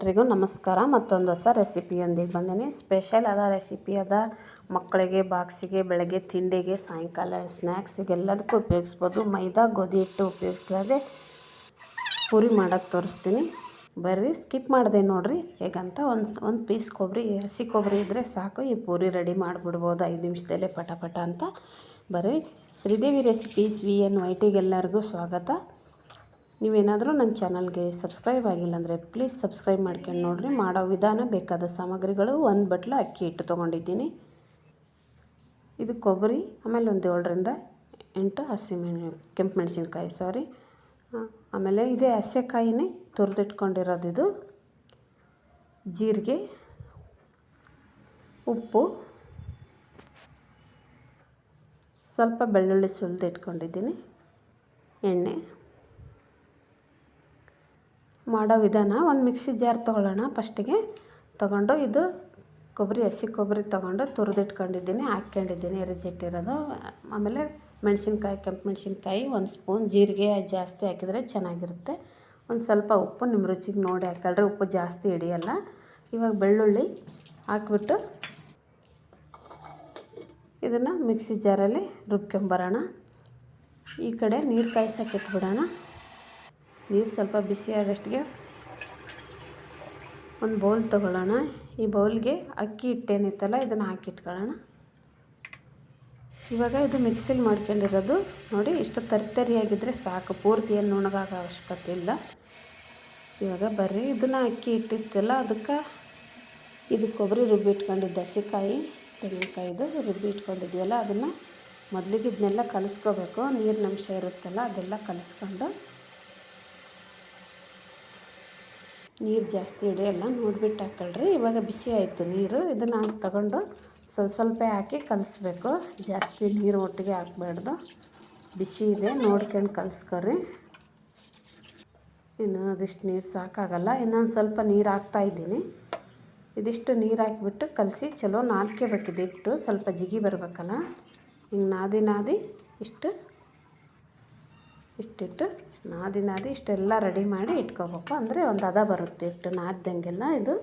ಎಲ್ರಿಗೂ ನಮಸ್ಕಾರ. ಮತ್ತೊಂದು ಹೊಸ ರೆಸಿಪಿಯೊಂದಿಗೆ ಬಂದೀನಿ. ಸ್ಪೆಷಲ್ ಅದ ರೆಸಿಪಿ ಅದ ಮಕ್ಕಳಿಗೆ, ಬಾಕ್ಸಿಗೆ, ಬೆಳಗ್ಗೆ ತಿಂಡಿಗೆ, ಸಾಯಂಕಾಲ ಸ್ನ್ಯಾಕ್ಸಿಗೆ ಎಲ್ಲದಕ್ಕೂ ಉಪಯೋಗಿಸ್ಬೋದು. ಮೈದಾ, ಗೋಧಿ ಹಿಟ್ಟು ಉಪಯೋಗಿಸ್ಲಾದೆ ಪೂರಿ ಮಾಡೋಕ್ಕೆ ತೋರಿಸ್ತೀನಿ. ಬರ್ರಿ, ಸ್ಕಿಪ್ ಮಾಡಿದೆ ನೋಡಿರಿ. ಹೇಗಂತ ಒಂದು ಒಂದು ಪೀಸ್ ಕೊಬ್ಬರಿ, ಹಸಿ ಕೊಬ್ಬರಿ ಇದ್ದರೆ ಸಾಕು. ಈ ಪೂರಿ ರೆಡಿ ಮಾಡಿಬಿಡ್ಬೋದು. ಐದು ನಿಮಿಷದಲ್ಲೇ ಪಟ ಪಟ ಅಂತ. ಬರ್ರಿ, ಶ್ರೀದೇವಿ ರೆಸಿಪೀಸ್ ವಿ ಎನ್ ವೈಟಿಗೆಲ್ಲರಿಗೂ ಸ್ವಾಗತ. ನೀವೇನಾದರೂ ನನ್ನ ಚಾನಲ್ಗೆ ಸಬ್ಸ್ಕ್ರೈಬ್ ಆಗಿಲ್ಲ ಅಂದರೆ ಪ್ಲೀಸ್ ಸಬ್ಸ್ಕ್ರೈಬ್ ಮಾಡ್ಕೊಂಡು ನೋಡಿರಿ. ಮಾಡೋ ವಿಧಾನ ಬೇಕಾದ ಸಾಮಗ್ರಿಗಳು ಒಂದು ಬಟ್ಲು ಅಕ್ಕಿ ಹಿಟ್ಟು ತೊಗೊಂಡಿದ್ದೀನಿ. ಇದು ಕೊಬ್ಬರಿ, ಆಮೇಲೆ ಒಂದು ಏಳರಿಂದ ಎಂಟು ಹಸಿಮೆಣೆ ಕೆಂಪು ಮೆಣಸಿನ್ಕಾಯಿ ಸಾರಿ ಆಮೇಲೆ ಇದೇ ಹಸೆಕಾಯಿನೇ ತುರಿದಿಟ್ಕೊಂಡಿರೋದು ಇದು. ಜೀರಿಗೆ, ಉಪ್ಪು, ಸ್ವಲ್ಪ ಬೆಳ್ಳುಳ್ಳಿ ಸುಲಿದು ಇಟ್ಕೊಂಡಿದ್ದೀನಿ ಎಣ್ಣೆ. ಮಾಡೋ ವಿಧಾನ ಒಂದು ಮಿಕ್ಸಿ ಜಾರ್ ತೊಗೊಳ್ಳೋಣ. ಫಸ್ಟಿಗೆ ತೊಗೊಂಡು ಇದು ಕೊಬ್ಬರಿ, ಹಸಿ ಕೊಬ್ಬರಿ ತೊಗೊಂಡು ತುರಿದಿಟ್ಕೊಂಡಿದ್ದೀನಿ, ಹಾಕ್ಕೊಂಡಿದ್ದೀನಿ. ರಿಜಿಟ್ಟಿರೋದು ಆಮೇಲೆ ಮೆಣಸಿನ್ಕಾಯಿ, ಕೆಂಪು ಮೆಣಸಿನ್ಕಾಯಿ, ಒಂದು ಸ್ಪೂನ್ ಜೀರಿಗೆ ಜಾಸ್ತಿ ಹಾಕಿದರೆ ಚೆನ್ನಾಗಿರುತ್ತೆ. ಒಂದು ಸ್ವಲ್ಪ ಉಪ್ಪು ನಿಮ್ಮ ರುಚಿಗೆ ನೋಡಿ ಹಾಕಲ್ರಿ, ಉಪ್ಪು ಜಾಸ್ತಿ ಹಿಡಿಯಲ್ಲ. ಇವಾಗ ಬೆಳ್ಳುಳ್ಳಿ ಹಾಕ್ಬಿಟ್ಟು ಇದನ್ನು ಮಿಕ್ಸಿ ಜಾರಲ್ಲಿ ರುಬ್ಕೊಂಬರೋಣ. ಈ ಕಡೆ ನೀರು ಕಾಯಿಸೋಕೆ ಇಟ್ಬಿಡೋಣ. ನೀರು ಸ್ವಲ್ಪ ಬಿಸಿಯಾದಷ್ಟಿಗೆ ಒಂದು ಬೌಲ್ ತೊಗೊಳ್ಳೋಣ. ಈ ಬೌಲ್ಗೆ ಅಕ್ಕಿ ಹಿಟ್ಟೇನಿತ್ತಲ್ಲ, ಇದನ್ನು ಹಾಕಿಟ್ಕೊಳ್ಳೋಣ. ಇವಾಗ ಇದು ಮಿಕ್ಸಿಲಿ ಮಾಡ್ಕೊಂಡಿರೋದು. ನೋಡಿ, ಇಷ್ಟು ತರಿತರಿಯಾಗಿದ್ದರೆ ಸಾಕು. ಪೂರ್ತಿ ಏನು ನುಣಗಾಗ ಅವಶ್ಯಕತೆ ಇಲ್ಲ. ಇವಾಗ ಬರ್ರಿ. ಇದನ್ನು ಅಕ್ಕಿ ಇಟ್ಟಿತ್ತಲ್ಲ ಅದಕ್ಕೆ ಇದು ಕೊಬ್ಬರಿ ರುಬ್ಬಿ ಇಟ್ಕೊಂಡಿದ್ದೆ. ಹಸಿಕಾಯಿ, ತೆಂಗಿನಕಾಯಿದು ರುಬ್ಬಿ ಇಟ್ಕೊಂಡಿದ್ವಲ್ಲ, ಅದನ್ನು ಮೊದಲಿಗೆ ಇದನ್ನೆಲ್ಲ ಕಲಿಸ್ಕೋಬೇಕು. ನೀರಿನ ಅಂಶ ಇರುತ್ತಲ್ಲ, ಅದೆಲ್ಲ ಕಲಿಸ್ಕೊಂಡು ನೀರು ಜಾಸ್ತಿ ಹಿಡಿಯಲ್ಲ ನೋಡ್ಬಿಟ್ಟು ಹಾಕ್ಕೊಳ್ರಿ ಇವಾಗ ಬಿಸಿ ಆಯಿತು ನೀರು. ಇದನ್ನು ಹಾಕಿ ತಗೊಂಡು ಸ್ವಲ್ಪ ಸ್ವಲ್ಪ ಹಾಕಿ ಕಲಿಸ್ಬೇಕು. ಜಾಸ್ತಿ ನೀರು ಒಟ್ಟಿಗೆ ಹಾಕ್ಬಾರ್ದು. ಬಿಸಿ ಇದೆ, ನೋಡ್ಕೊಂಡು ಕಲಿಸ್ಕೊರಿ. ಇನ್ನು ಅದಿಷ್ಟು ನೀರು ಸಾಕಾಗಲ್ಲ. ಇನ್ನೊಂದು ಸ್ವಲ್ಪ ನೀರು ಹಾಕ್ತಾಯಿದ್ದೀನಿ ಇದಿಷ್ಟು ನೀರು ಹಾಕಿಬಿಟ್ಟು ಕಲಸಿ ಚಲೋ ನಾದ್ಕೋಬೇಕಿದೆ ಇಟ್ಟು ಸ್ವಲ್ಪ ಜಿಗಿ ಬರಬೇಕಲ್ಲ. ಹಿಂಗೆ ನಾದಿ ನಾದಿ ಇಷ್ಟು, ಇಷ್ಟಿಟ್ಟು ನಾದಿ ನಾದಿ ಇಷ್ಟೆಲ್ಲ ರೆಡಿ ಮಾಡಿ ಇಟ್ಕೋಬೇಕು. ಅಂದರೆ ಒಂದು ಹದ ಬರುತ್ತೆ ಹಿಟ್ಟು, ನಾದ್ದಂಗೆಲ್ಲ ಇದು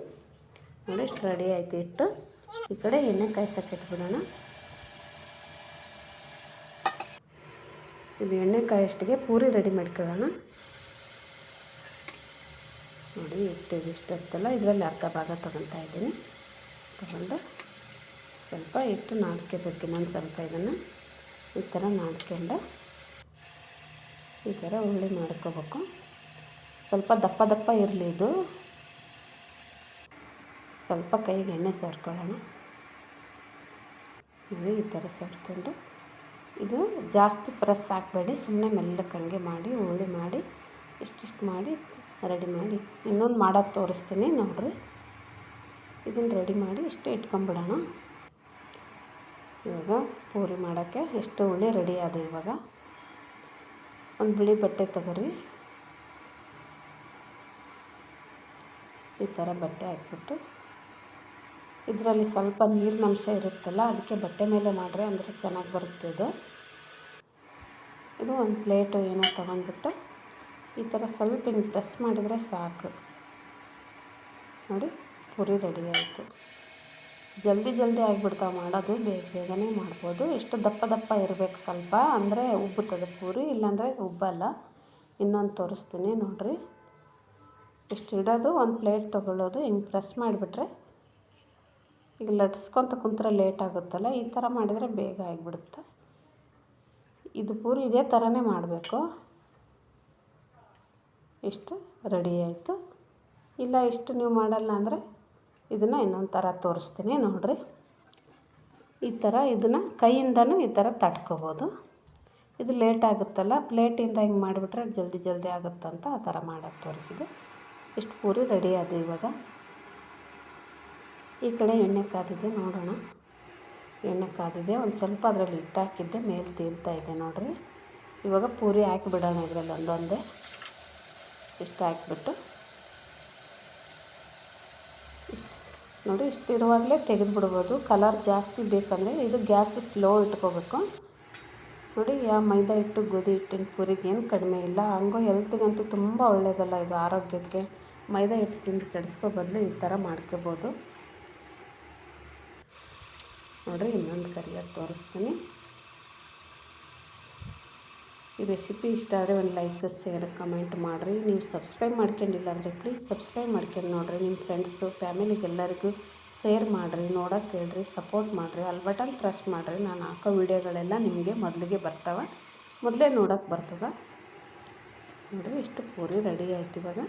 ನೋಡಿ ಇಷ್ಟು ರೆಡಿ ಆಯಿತು ಹಿಟ್ಟು. ಈ ಕಡೆ ಎಣ್ಣೆ ಕಾಯ್ಸಕ್ಕೆ ಇಟ್ಬಿಡೋಣ. ಇದು ಎಣ್ಣೆ ಕಾಯಷ್ಟಿಗೆ ಪೂರಿ ರೆಡಿ ಮಾಡ್ಕೊಳ್ಳೋಣ. ನೋಡಿ ಹಿಟ್ಟು ಇದಿಷ್ಟು ಇರ್ತಲ್ಲ ಇದರಲ್ಲಿ ಅರ್ಧ ಭಾಗ ತೊಗೊತಾ ಇದ್ದೀನಿ. ತೊಗೊಂಡು ಸ್ವಲ್ಪ ಹಿಟ್ಟು ನಾದ್ಕೋಬೇಕು ಇನ್ನೊಂದು ಸ್ವಲ್ಪ ಇದನ್ನು. ಈ ಥರ ನಾದ್ಕೊಂಡು ಈ ಥರ ಉಳ್ಳಿ ಮಾಡ್ಕೋಬೇಕು. ಸ್ವಲ್ಪ ದಪ್ಪ ದಪ್ಪ ಇರಲಿ ಇದು. ಸ್ವಲ್ಪ ಕೈಗೆ ಎಣ್ಣೆ ಸೇರ್ಕೊಳ್ಳೋಣ. ನೋಡಿ, ಈ ಥರ ಸೇರ್ಕೊಂಡು. ಇದು ಜಾಸ್ತಿ ಫ್ರೆಸ್ ಹಾಕಬೇಡಿ ಸುಮ್ಮನೆ ಮೆಲ್ಲಕ್ಕೆ ಹಂಗೆ ಮಾಡಿ ಉಳ್ಳಿ ಮಾಡಿ, ಇಷ್ಟಿಷ್ಟು ಮಾಡಿ ರೆಡಿ ಮಾಡಿ. ಇನ್ನೊಂದು ಮಾಡೋದು ತೋರಿಸ್ತೀನಿ, ನೋಡಿರಿ. ಇದನ್ನು ರೆಡಿ ಮಾಡಿ ಇಷ್ಟು ಇಟ್ಕೊಂಬಿಡೋಣ. ಇವಾಗ ಪೂರಿ ಮಾಡೋಕ್ಕೆ ಎಷ್ಟು ಉಳ್ಳಿ ರೆಡಿ ಆದ ಇವಾಗ? ಒಂದು ಬಿಳಿ ಬಟ್ಟೆ ತಗೋರಿ. ಈ ಥರ ಬಟ್ಟೆ ಹಾಕ್ಬಿಟ್ಟು ಇದರಲ್ಲಿ ಸ್ವಲ್ಪ ನೀರಿನ ಅಂಶ ಇರುತ್ತಲ್ಲ, ಅದಕ್ಕೆ ಬಟ್ಟೆ ಮೇಲೆ ಮಾಡಿರಿ ಅಂದರೆ ಚೆನ್ನಾಗಿ ಬರುತ್ತೆ ಇದು. ಇದು ಒಂದು ಪ್ಲೇಟು ಏನೋ ತೊಗೊಂಡ್ಬಿಟ್ಟು ಈ ಥರ ಸ್ವಲ್ಪ ಹಿಂಗೆ ಪ್ರೆಸ್ ಮಾಡಿದರೆ ಸಾಕು. ನೋಡಿ, ಪೂರಿ ರೆಡಿ ಆಯಿತು. ಜಲ್ದಿ ಜಲ್ದಿ ಆಗಿಬಿಡ್ತಾವೆ ಮಾಡೋದು, ಬೇಗ ಬೇಗನೆ ಮಾಡ್ಬೋದು. ಎಷ್ಟು ದಪ್ಪ ದಪ್ಪ ಇರಬೇಕು ಸ್ವಲ್ಪ, ಅಂದರೆ ಉಬ್ಬುತ್ತದೆ ಪೂರಿ, ಇಲ್ಲಾಂದರೆ ಉಬ್ಬಲ್ಲ. ಇನ್ನೊಂದು ತೋರಿಸ್ತೀನಿ ನೋಡಿರಿ. ಇಷ್ಟು ಇಡೋದು ಒಂದು ಪ್ಲೇಟ್ ತೊಗೊಳ್ಳೋದು. ಹಿಂಗೆ ಪ್ರೆಸ್ ಮಾಡಿಬಿಟ್ರೆ ಈಗ ಲಟ್ಸ್ಕೊತ ಕುಂತ್ರೆ ಲೇಟ್ ಆಗುತ್ತಲ್ಲ, ಈ ಥರ ಮಾಡಿದರೆ ಬೇಗ ಆಗಿಬಿಡುತ್ತೆ. ಇದು ಪೂರಿ ಇದೇ ಥರನೇ ಮಾಡಬೇಕು. ಇಷ್ಟು ರೆಡಿ ಆಯಿತು. ಇಲ್ಲ ಇಷ್ಟು ನೀವು ಮಾಡಲ್ಲ ಅಂದರೆ ಇದನ್ನು ಇನ್ನೊಂದು ಥರ ತೋರಿಸ್ತೀನಿ, ನೋಡಿರಿ. ಈ ಥರ ಇದನ್ನು ಕೈಯಿಂದನೂ ಈ ಥರ ತಟ್ಕೋಬೋದು. ಇದು ಲೇಟ್ ಆಗುತ್ತಲ್ಲ, ಪ್ಲೇಟಿಂದ ಹಿಂಗೆ ಮಾಡಿಬಿಟ್ರೆ ಜಲ್ದಿ ಜಲ್ದಿ ಆಗುತ್ತಂತ ಆ ಥರ ಮಾಡೋಕ್ಕೆ ತೋರಿಸಿದೆ. ಇಷ್ಟು ಪೂರಿ ರೆಡಿ ಆದ ಇವಾಗ. ಈ ಕಡೆ ಎಣ್ಣೆ ಕಾದಿದೆ, ನೋಡೋಣ. ಎಣ್ಣೆ ಕಾದಿದೆ, ಒಂದು ಸ್ವಲ್ಪ ಅದರಲ್ಲಿ ಹಿಟ್ಟು ಹಾಕಿದ್ದೆ, ಮೇಲೆ ತೀಲ್ತಾ ಇದೆ, ನೋಡಿರಿ. ಇವಾಗ ಪೂರಿ ಹಾಕಿಬಿಡೋಣ ಇದರಲ್ಲಿ ಒಂದೊಂದೇ. ಇಷ್ಟು ಹಾಕಿಬಿಟ್ಟು ಇಷ್ಟು ನೋಡಿ ಇಷ್ಟು ಇರುವಾಗಲೇ ತೆಗೆದುಬಿಡ್ಬೋದು. ಕಲರ್ ಜಾಸ್ತಿ ಬೇಕಂದರೆ ಇದು ಗ್ಯಾಸ್ ಸ್ಲೋ ಇಟ್ಕೋಬೇಕು. ನೋಡಿ ಯಾ ಮೈದಾ ಹಿಟ್ಟು, ಗೋಧಿ ಹಿಟ್ಟಿನ ಪೂರಿಗೆ ಏನು ಕಡಿಮೆ ಇಲ್ಲ. ಹಂಗೂ ಹೆಲ್ತಿಗಂತೂ ತುಂಬ ಒಳ್ಳೆಯದಲ್ಲ ಇದು ಆರೋಗ್ಯಕ್ಕೆ. ಮೈದಾ ಹಿಟ್ಟು ತಿಂದು ಕೆಡಿಸ್ಕೋ ಬದಲು ಈ ಥರ ಮಾಡ್ಕೋಬೋದು. ನೋಡಿರಿ, ಇನ್ನೊಂದು ಕರಿಯಾಗಿ ತೋರಿಸ್ತೀನಿ. ಈ ರೆಸಿಪಿ ಇಷ್ಟ ಆದರೆ ಒಂದು ಲೈಕ್ ಶೇರ್ ಕಮೆಂಟ್ ಮಾಡಿರಿ. ನೀವು ಸಬ್ಸ್ಕ್ರೈಬ್ ಮಾಡ್ಕೊಂಡಿಲ್ಲ ಅಂದರೆ ಪ್ಲೀಸ್ ಸಬ್ಸ್ಕ್ರೈಬ್ ಮಾಡ್ಕೊಂಡು ನೋಡಿರಿ. ನಿಮ್ಮ ಫ್ರೆಂಡ್ಸು ಫ್ಯಾಮಿಲಿಗೆಲ್ಲರಿಗೂ ಶೇರ್ ಮಾಡಿರಿ, ನೋಡೋಕೆ ಹೇಳ್ರಿ ಸಪೋರ್ಟ್ ಮಾಡಿರಿ, ಅಲ್ಲಿ ಬಟನ್ ಪ್ರೆಸ್ ಮಾಡಿರಿ. ನಾನು ಹಾಕೋ ವೀಡಿಯೋಗಳೆಲ್ಲ ನಿಮಗೆ ಮೊದಲಿಗೆ ಬರ್ತಾವೆ. ಮೊದಲೇ ನೋಡೋಕೆ ಬರ್ತದೆ. ನೋಡಿರಿ, ಇಷ್ಟು ಪೂರಿ ರೆಡಿ ಆಯ್ತು ಇವಾಗ.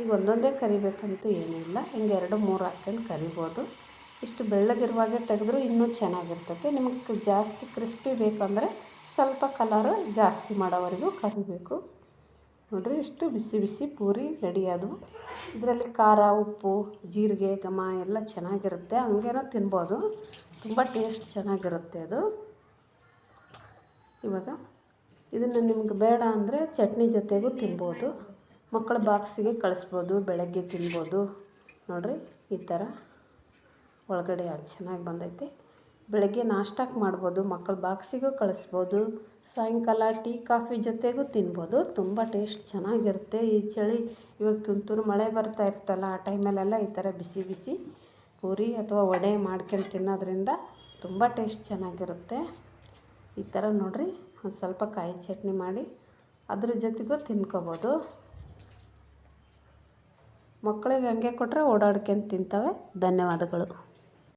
ಈಗ ಒಂದೊಂದೇ ಕರಿಬೇಕಂತೂ ಏನೂ ಇಲ್ಲ. ಹಿಂಗೆ ಎರಡು, ಮೂರು ಹಾಕ್ಕೊಂಡು ಕರಿಬೋದು. ಇಷ್ಟು ಬೆಳ್ಳಗಿರುವಾಗೆ ತೆಗೆದ್ರೂ ಇನ್ನೂ ಚೆನ್ನಾಗಿರ್ತೈತೆ. ನಿಮಗೆ ಜಾಸ್ತಿ ಕ್ರಿಸ್ಪಿ ಬೇಕಂದರೆ ಸ್ವಲ್ಪ ಕಲರು ಜಾಸ್ತಿ ಮಾಡೋವರೆಗೂ ಕರಿಬೇಕು. ನೋಡಿರಿ ಇಷ್ಟು ಬಿಸಿ ಬಿಸಿ ಪೂರಿ ರೆಡಿ ಆದವು ಇದರಲ್ಲಿ ಖಾರ, ಉಪ್ಪು, ಜೀರಿಗೆ, ಘಮ ಎಲ್ಲ ಚೆನ್ನಾಗಿರುತ್ತೆ. ಹಂಗೇನೋ ತಿನ್ಬೋದು. ತುಂಬ ಟೇಸ್ಟ್ ಚೆನ್ನಾಗಿರುತ್ತೆ ಅದು. ಇವಾಗ ಇದನ್ನು ನಿಮ್ಗೆ ಬೇಡ ಅಂದರೆ ಚಟ್ನಿ ಜೊತೆಗೂ ತಿನ್ಬೋದು. ಮಕ್ಕಳ ಬಾಕ್ಸಿಗೆ ಕಳಿಸ್ಬೋದು, ಬೆಳಗ್ಗೆ ತಿನ್ಬೋದು. ನೋಡಿರಿ, ಈ ಥರ ಒಳಗಡೆ ಅದು ಚೆನ್ನಾಗಿ ಬಂದೈತೆ. ಬೆಳಗ್ಗೆ ನಾಷ್ಟಕ್ಕೆ ಮಾಡ್ಬೋದು ಮಕ್ಕಳ ಬಾಕ್ಸಿಗೂ ಕಳಿಸ್ಬೋದು, ಸಾಯಂಕಾಲ ಟೀ, ಕಾಫಿ ಜೊತೆಗೂ ತಿನ್ಬೋದು. ತುಂಬ ಟೇಸ್ಟ್ ಚೆನ್ನಾಗಿರುತ್ತೆ. ಈ ಚಳಿ ಇವಾಗ ತುಂತುರು ಮಳೆ ಬರ್ತಾ ಇರ್ತಲ್ಲ, ಆ ಟೈಮಲ್ಲೆಲ್ಲ ಈ ಥರ ಬಿಸಿ ಬಿಸಿ ಪೂರಿ ಅಥವಾ ವಡೆ ಮಾಡ್ಕೊಂಡು ತಿನ್ನೋದ್ರಿಂದ ತುಂಬ ಟೇಸ್ಟ್ ಚೆನ್ನಾಗಿರುತ್ತೆ. ಈ ಥರ ನೋಡಿರಿ, ಒಂದು ಸ್ವಲ್ಪ ಕಾಯಿ ಚಟ್ನಿ ಮಾಡಿ ಅದ್ರ ಜೊತೆಗೂ ತಿನ್ಕೋಬೋದು. ಮಕ್ಕಳಿಗೆ ಹಂಗೆ ಕೊಟ್ಟರೆ ಓಡಾಡ್ಕೊಂಡು ತಿಂತವೆ. ಧನ್ಯವಾದಗಳು.